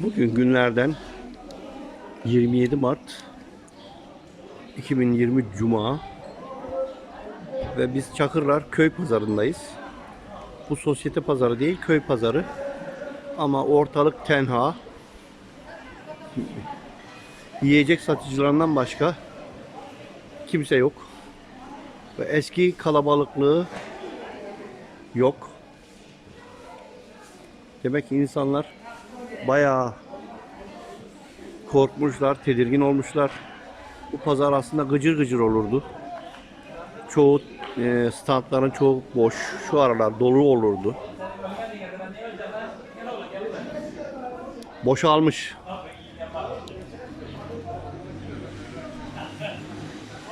Bugün günlerden 27 Mart 2020 Cuma ve biz Çakırlar köy pazarındayız. Bu sosyete pazarı değil köy pazarı ama ortalık tenha. Yiyecek satıcılarından başka kimse yok. Ve eski kalabalıklığı yok. Demek ki insanlar bayağı korkmuşlar, tedirgin olmuşlar. Bu pazar aslında gıcır gıcır olurdu. Çoğu e, standların çoğu boş. Şu aralar dolu olurdu. Boşalmış.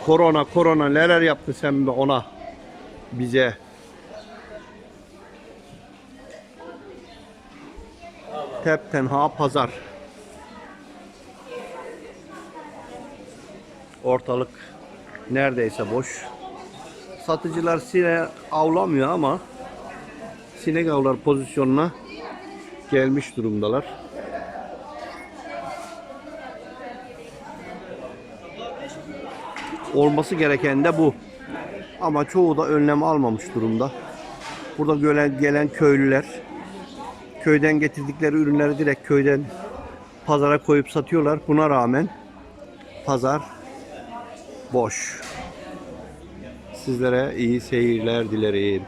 Korona, korona neler yaptı sen ona bize? Tep tenha pazar. Ortalık neredeyse boş. Satıcılar sinek avlamıyor ama sinek avlar pozisyonuna gelmiş durumdalar. Olması gereken de bu. Ama çoğu da önlem almamış durumda. Burada gelen köylüler köyden getirdikleri ürünleri direkt köyden pazara koyup satıyorlar. Buna rağmen pazar boş. Sizlere iyi seyirler dilerim.